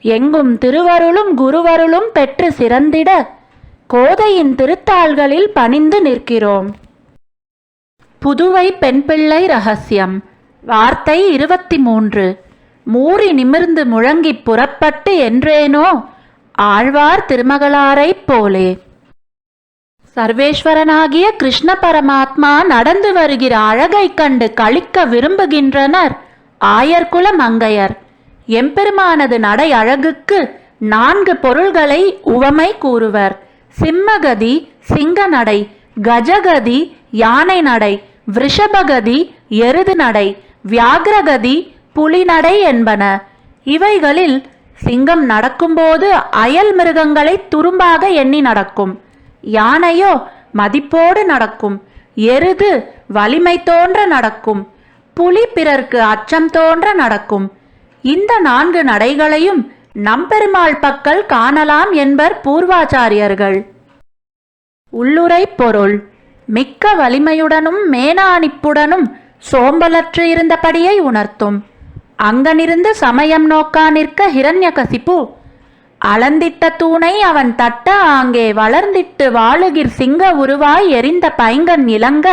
எங்கும் திருவருளும் குருவருளும் பெற்று சிறந்திட கோதையின் திருத்தாள்களில் பணிந்து நிற்கிறோம். புதுவை பெண்பிள்ளை ரகசியம். வார்த்தை இருபத்தி மூன்று மூறி நிமிர்ந்து முழங்கிப் புறப்பட்டு என்றேனோ? ஆழ்வார் திருமகளாரைப் போலே. சர்வேஸ்வரனாகிய கிருஷ்ண பரமாத்மா நடந்து வருகிற அழகைக் கண்டு கழிக்க விரும்புகின்றனர் ஆயர்குல மங்கையர். எம்பெருமானது நடை அழகுக்கு நான்கு பொருள்களை உவமை கூறுவர். சிம்மகதி சிங்க நடை கஜகதி யானை நடை விருஷபகதி எருது நடை வியாகிரகதி புலி நடை என்பன. இவைகளில் சிங்கம் நடக்கும்போது அயல் மிருகங்களை துரும்பாக எண்ணி நடக்கும். யானையோ மதிப்போடு நடக்கும். எருது வலிமை தோன்ற நடக்கும். புலி பிறர்க்கு அச்சம் தோன்ற நடக்கும். இந்த நான்கு நடைகளையும் நம்பெருமாள் பக்கல் காணலாம் என்பர் பூர்வாச்சாரியர்கள். உள்ளுரை பொருள் மிக்க வலிமையுடனும் மேனானிப்புடனும் சோம்பலற்று இருந்தபடியை உணர்த்தும். அங்கனிருந்து சமயம் நோக்கா நிற்க ஹிரண்யகசிப்பு. அளந்திட்ட தூணை அவன் தட்ட ஆங்கே வளர்ந்திட்டு வாழுகிர் சிங்க உருவாய் எரிந்த பைங்கன் இளங்க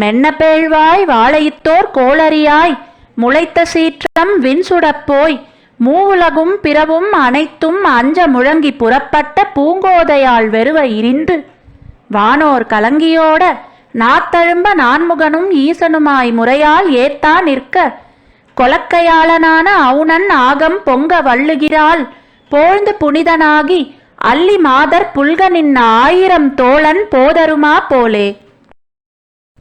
மென்னபேழ்வாய் வாழையித்தோர் கோளரியாய் முளைத்த சீற்றம் விண்சுடப்போய் மூவுலகும் பிறவும் அனைத்தும் அஞ்ச முழங்கி புறப்பட்ட பூங்கோதையால் வெறுவ இரிந்து வானோர் கலங்கியோட நாத்தழும்ப நான்முகனும் ஈசனுமாய் முறையால் ஏத்தா நிற்க கொலக்கையாளனான அவுணன் ஆகம் பொங்க வள்ளுகிறாள் போழ்ந்து புனிதனாகி அல்லி மாதர் புல்கனின் ஆயிரம் தோழன் போதருமா போலே.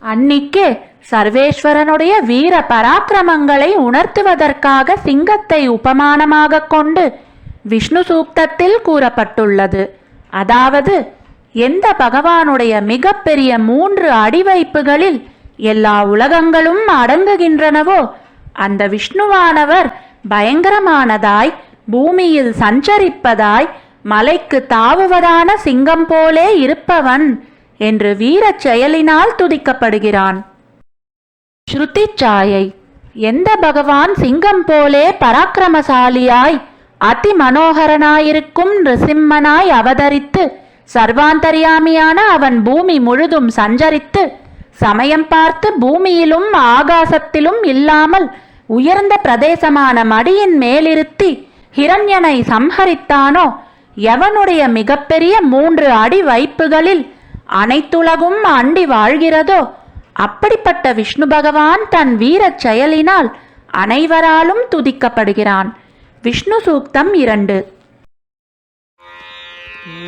அன்னிக்கே சர்வேஸ்வரனுடைய வீர பராக்கிரமங்களை உணர்த்துவதற்காக சிங்கத்தை உபமானமாக கொண்டு விஷ்ணு சூக்தத்தில் கூறப்பட்டுள்ளது. அதாவது எந்த பகவானுடைய மிகப்பெரிய மூன்று அடிவைப்புகளில் எல்லா உலகங்களும் அடங்குகின்றனவோ அந்த விஷ்ணுவானவர் பயங்கரமானதாய் பூமியில் சஞ்சரிப்பதாய் மலைக்கு தாவுவதான சிங்கம் போலே இருப்பவன் என்று வீரச் செயலினால் துதிக்கப்படுகிறான். ஸ்ருதி சாயை எந்த பகவான் சிங்கம் போலே பராக்கிரமசாலியாய் அதி மனோகரனாயிருக்கும் நிருசிம்மனாய் அவதரித்து சர்வாந்தரியாமியான அவன் பூமி முழுதும் சஞ்சரித்து சமயம் பார்த்து பூமியிலும் ஆகாசத்திலும் இல்லாமல் உயர்ந்த பிரதேசமான மடியின் மேலிருத்தி ஹிரண்யனை சம்ஹரித்தானோ? எவனுடைய மிகப்பெரிய மூன்று அடி வைப்புகளில் அனைத்துலகும் அண்டி வாழ்கிறதோ? அப்படிப்பட்ட விஷ்ணு பகவான் தன் வீரச் செயலினால் அனைவராலும் துதிக்கப்படுகிறான். விஷ்ணு சூக்தம் இரண்டு.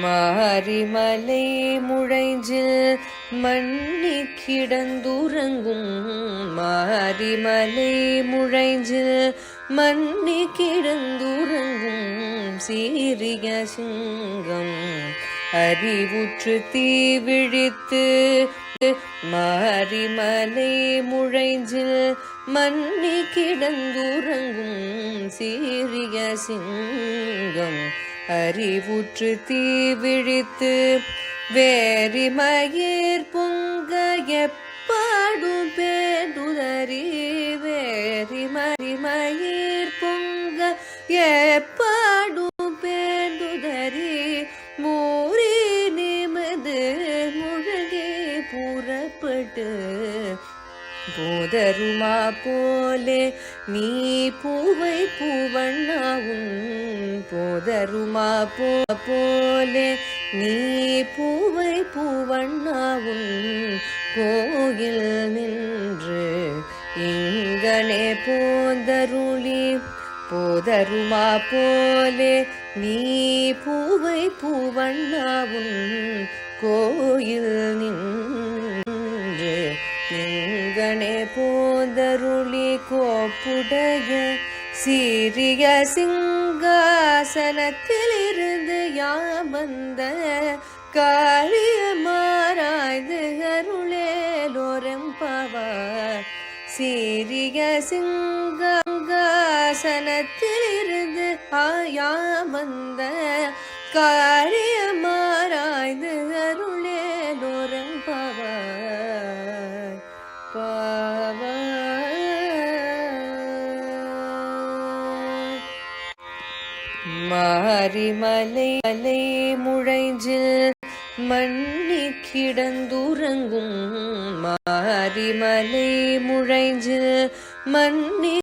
மாரிமலை முழைஞ்சில் மண்ணி கிடந்துறங்கும். மாரிமலை முழைஞ்சில் மண்ணி கிடந்துறங்கும். சீரிய சிங்கம் அறிவுற்று தீவிழித்து மாரிமலை முழைஞ்சில் மன்னி கிடந்துறங்கும் சீரிய சிங்கம். அறிவுற்று தீ தீவிழித்து வேரிமயிர் பொங்க எப்பாடும் புறப்பட்டு போதருமா போலே நீ பூவை பூவண்ணாவும் போதருமா போ போலே நீ பூவை பூவண்ணாவும் கோயில் நின்று இங்கனே போந்தருளி போதருமா போலே நீ பூவை பூவண்ணாவும் கோயில் நின்று திங்கனே போதருளி கோப்புடைய சீரிய சிங்க சிங்காசனத்திலிருந்து யாமந்த காரியமாராய்ந்து அருளேலோரெம்பவார் சீரிய சிங்காசனத்திலிருந்து ஆயா வந்த காரியமா பாவார் மாரிமலை மலை முழைஞ்சில் மண்ணி கிடந்துறங்கும் மாரிமலை முழைஞ்சில் மண்ணி